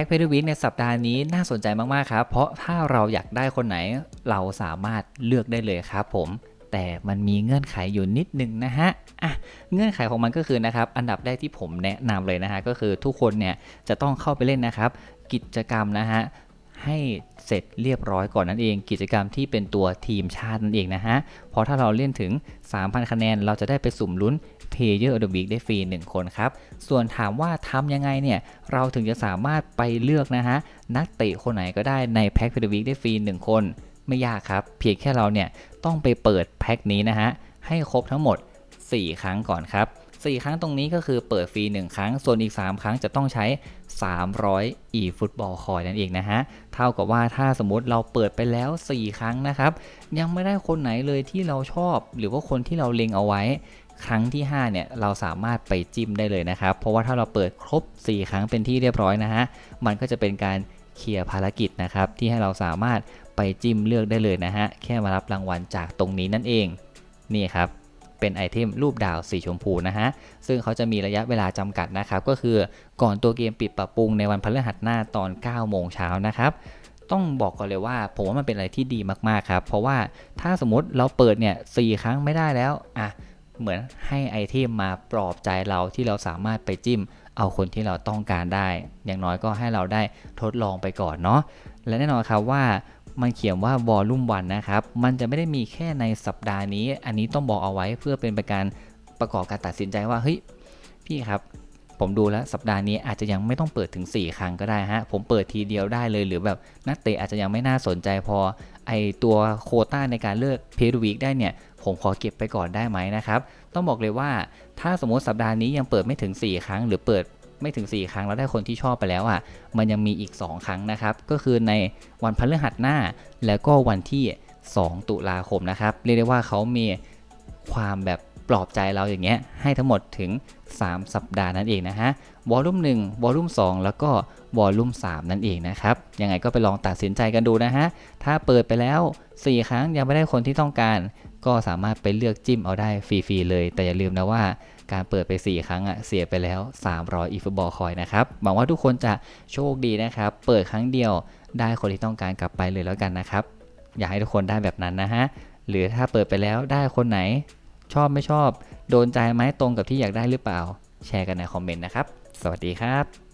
พ็กเพ y วิกในสัปดาห์นี้น่าสนใจมาก ๆ ครับ เพราะถ้าเราอยากได้คนไหนเราสามารถเลือกได้เลยครับผม แต่มันมีเงื่อนไขอยู่นิดนึงนะฮะอะเงื่อนไขของมันก็คือนะครับ อันดับแรกที่ผมแนะนำเลยนะฮะก็คือทุกคนเนี่ยจะต้องเข้าไปเล่นนะครับ กิจกรรมนะฮะ ให้เสร็จเรียบร้อยก่อนนั่นเอง กิจกรรมที่เป็นตัวทีมชาตินั่นเองนะฮะเพราะถ้าเราเล่นถึง 3,000 คะแนน เราจะได้ไปสุ่มลุ้น Player of the Week ได้ฟรี 1 คนครับ ส่วนถามว่าทำยังไงเนี่ย เราถึงจะสามารถไปเลือกนะฮะ นักเตะคนไหนก็ได้ในแพ็ค Player of the Week ได้ฟรี 1 คน ไม่ยากครับ เพียงแค่เราเนี่ยต้องไปเปิดแพ็คนี้นะฮะ ให้ครบทั้งหมด 4 ครั้งก่อนครับ 4 ครั้งตรงนี้ก็คือเปิดฟรี 1 ครั้ง ส่วนอีก 3 ครั้งจะต้องใช้ 300 e ฟุตบอลคอยนั่นเองนะฮะ เท่ากับว่าถ้าสมมติเราเปิดไปแล้ว 4 ครั้งนะครับ ยังไม่ได้คนไหนเลยที่เราชอบ หรือว่าคนที่เราเล็งเอาไว้ครั้งที่ 5 เนี่ย เราสามารถไปจิ้มได้เลยนะครับ เพราะว่าถ้าเราเปิดครบ 4 ครั้งเป็นที่เรียบร้อยนะฮะ มันก็จะเป็นการเคลียร์ภารกิจนะครับ ที่ให้เราสามารถไปจิ้มเลือกได้เลยนะฮะ แค่มารับรางวัลจากตรงนี้นั่นเอง นี่ครับ เป็นไอเทมรูปดาวสีชมพูนะฮะ ซึ่งเขาจะมีระยะเวลาจำกัดนะครับ ก็คือก่อนตัวเกมปิดปรับปรุงในวันพฤหัสหน้าตอน 9 โมงเช้านะครับต้องบอกก่อนเลยว่าผมว่ามันเป็นอะไรที่ดีมากๆครับ เพราะว่าถ้าสมมติเราเปิดเนี่ยสครั้งไม่ได้แล้วอะเหมือนให้ไอเทมมาปลอบใจเราที่เราสามารถไปจิ้ม เอาคนที่เราต้องการได้ อย่างน้อยก็ให้เราได้ทดลองไปก่อนเนาะและแน่นอนครับว่า มันเขียนว่าวอลลุ่มวันนะครับ มันจะไม่ได้มีแค่ในสัปดาห์นี้ อันนี้ต้องบอกเอาไว้เพื่อเป็นประการประกอบการตัดสินใจว่า เฮ้ย พี่ครับ ผมดูแล้วสัปดาห์นี้อาจจะยังไม่ต้องเปิดถึง 4 ครั้งก็ได้ฮะ ผมเปิดทีเดียวได้เลย หรือแบบนักเตะอาจจะยังไม่น่าสนใจพอ ไอตัวโคต้าในการเลือกเพย์วีคได้เนี่ย ผมขอเก็บไปก่อนได้ไหมนะครับ ต้องบอกเลยว่า ถ้าสมมติสัปดาห์นี้ยังเปิดไม่ถึง 4 ครั้ง หรือเปิด ไม่ถึง 4 ครั้งแล้วได้คนที่ชอบไปแล้วอะมันยังมีอีก 2 ครั้งนะครับ ก็คือในวันพฤหัสหน้า แล้วก็วันที่ 2 ตุลาคมนะครับ เรียกได้ว่าเขามีความแบบปลอบใจเราอย่างเงี้ยให้ทั้งหมดถึง 3 สัปดาห์นั่นเองนะฮะวอลลุ่ม1วอลลุ่ม2แล้วก็วอลลุ่ม3นั่นเองนะครับยังไงก็ไปลองตัดสินใจกันดูนะฮะถ้าเปิดไปแล้ว 4 ครั้งยังไม่ได้คนที่ต้องการ ก็สามารถไปเลือกจิ้มเอาได้ฟรีๆเลย แต่อย่าลืมนะว่าการเปิดไป 4 ครั้งอะเสียไปแล้ว 300 e ฟุตบอลคอยนะครับหวังว่าทุกคนจะโชคดีนะครับ เปิดครั้งเดียวได้คนที่ต้องการกลับไปเลยแล้วกันนะครับ อยากให้ทุกคนได้แบบนั้นนะฮะ หรือถ้าเปิดไปแล้วได้คนไหน ชอบไม่ชอบ โดนใจไหมตรงกับที่อยากได้หรือเปล่า แชร์กันในคอมเมนต์นะครับ สวัสดีครับ